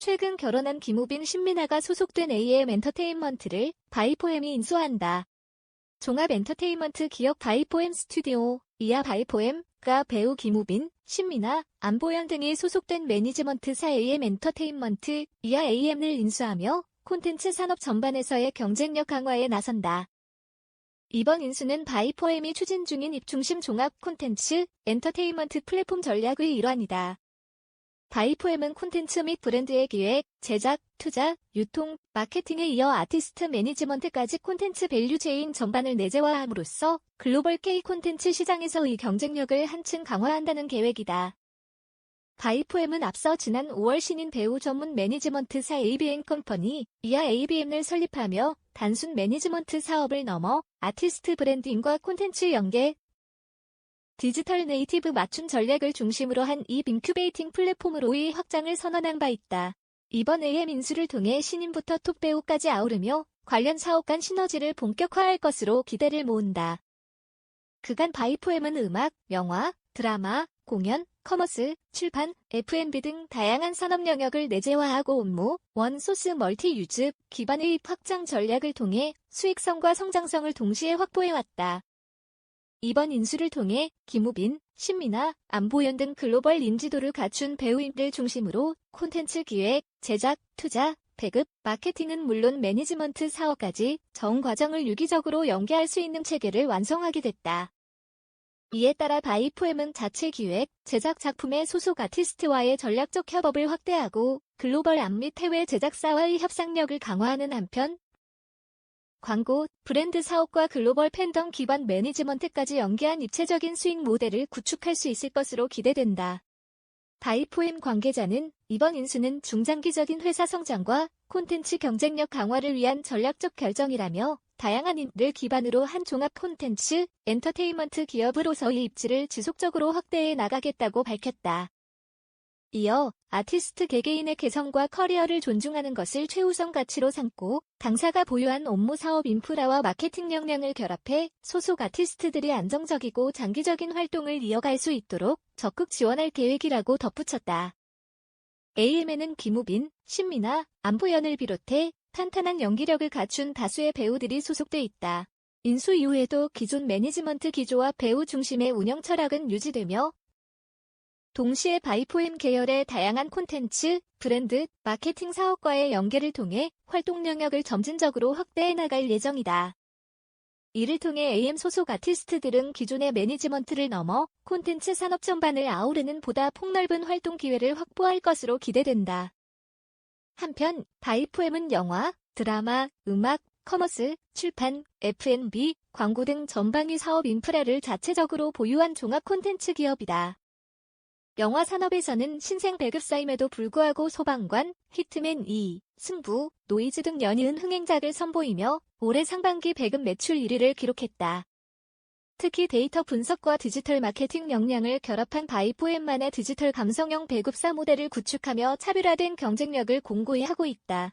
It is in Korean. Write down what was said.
최근 결혼한 김우빈 신민아가 소속된 AM 엔터테인먼트를 바이포엠이 인수한다. 종합 엔터테인먼트 기업 바이포엠 스튜디오, 이하 바이포엠과 배우 김우빈, 신민아, 안보현 등이 소속된 매니지먼트사 AM 엔터테인먼트, 이하 AM을 인수하며 콘텐츠 산업 전반에서의 경쟁력 강화에 나선다. 이번 인수는 바이포엠이 추진 중인 입중심 종합 콘텐츠, 엔터테인먼트 플랫폼 전략의 일환이다. 바이포엠은 콘텐츠 및 브랜드의 기획, 제작, 투자, 유통, 마케팅에 이어 아티스트 매니지먼트까지 콘텐츠 밸류 체인 전반을 내재화함으로써 글로벌 K 콘텐츠 시장에서의 경쟁력을 한층 강화한다는 계획이다. 바이포엠은 앞서 지난 5월 신인 배우 전문 매니지먼트사 ABM 컴퍼니, 이하 ABM을 설립하며 단순 매니지먼트 사업을 넘어 아티스트 브랜딩과 콘텐츠 연계, 디지털 네이티브 맞춤 전략을 중심으로 한이 빈큐베이팅 플랫폼으로의 확장을 선언한 바 있다. 이번 AM 인수를 통해 신인부터 톱 배우까지 아우르며 관련 사업 간 시너지를 본격화할 것으로 기대를 모은다. 그간 바이포엠은 음악, 영화, 드라마, 공연, 커머스, 출판, F&B 등 다양한 산업 영역을 내재화하고 업무, 원소스 멀티 유즈 기반의 확장 전략을 통해 수익성과 성장성을 동시에 확보해왔다. 이번 인수를 통해 김우빈, 신민아, 안보현 등 글로벌 인지도를 갖춘 배우인들 중심으로 콘텐츠 기획, 제작, 투자, 배급, 마케팅은 물론 매니지먼트 사업까지 전 과정을 유기적으로 연계할 수 있는 체계를 완성하게 됐다. 이에 따라 바이포엠은 자체 기획, 제작 작품의 소속 아티스트와의 전략적 협업을 확대하고 글로벌 암및 해외 제작사와의 협상력을 강화하는 한편 광고, 브랜드 사업과 글로벌 팬덤 기반 매니지먼트까지 연계한 입체적인 수익 모델을 구축할 수 있을 것으로 기대된다. 바이포엠 관계자는 이번 인수는 중장기적인 회사 성장과 콘텐츠 경쟁력 강화를 위한 전략적 결정이라며 다양한 인들 기반으로 한 종합 콘텐츠, 엔터테인먼트 기업으로서의 입지를 지속적으로 확대해 나가겠다고 밝혔다. 이어 아티스트 개개인의 개성과 커리어를 존중하는 것을 최우선 가치로 삼고 당사가 보유한 업무 사업 인프라와 마케팅 역량을 결합해 소속 아티스트들이 안정적이고 장기적인 활동을 이어갈 수 있도록 적극 지원할 계획이라고 덧붙였다. AM에는 김우빈, 신민아, 안보연을 비롯해 탄탄한 연기력을 갖춘 다수의 배우들이 소속돼 있다. 인수 이후에도 기존 매니지먼트 기조와 배우 중심의 운영 철학은 유지되며 동시에 바이포엠 계열의 다양한 콘텐츠, 브랜드, 마케팅 사업과의 연계를 통해 활동 영역을 점진적으로 확대해 나갈 예정이다. 이를 통해 AM 소속 아티스트들은 기존의 매니지먼트를 넘어 콘텐츠 산업 전반을 아우르는 보다 폭넓은 활동 기회를 확보할 것으로 기대된다. 한편 바이포엠은 영화, 드라마, 음악, 커머스, 출판, F&B, 광고 등 전방위 사업 인프라를 자체적으로 보유한 종합 콘텐츠 기업이다. 영화 산업에서는 신생 배급사임에도 불구하고 소방관, 히트맨 2, 승부, 노이즈 등 연이은 흥행작을 선보이며 올해 상반기 배급 매출 1위를 기록했다. 특히 데이터 분석과 디지털 마케팅 역량을 결합한 바이포엠만의 디지털 감성형 배급사 모델을 구축하며 차별화된 경쟁력을 공고히 하고 있다.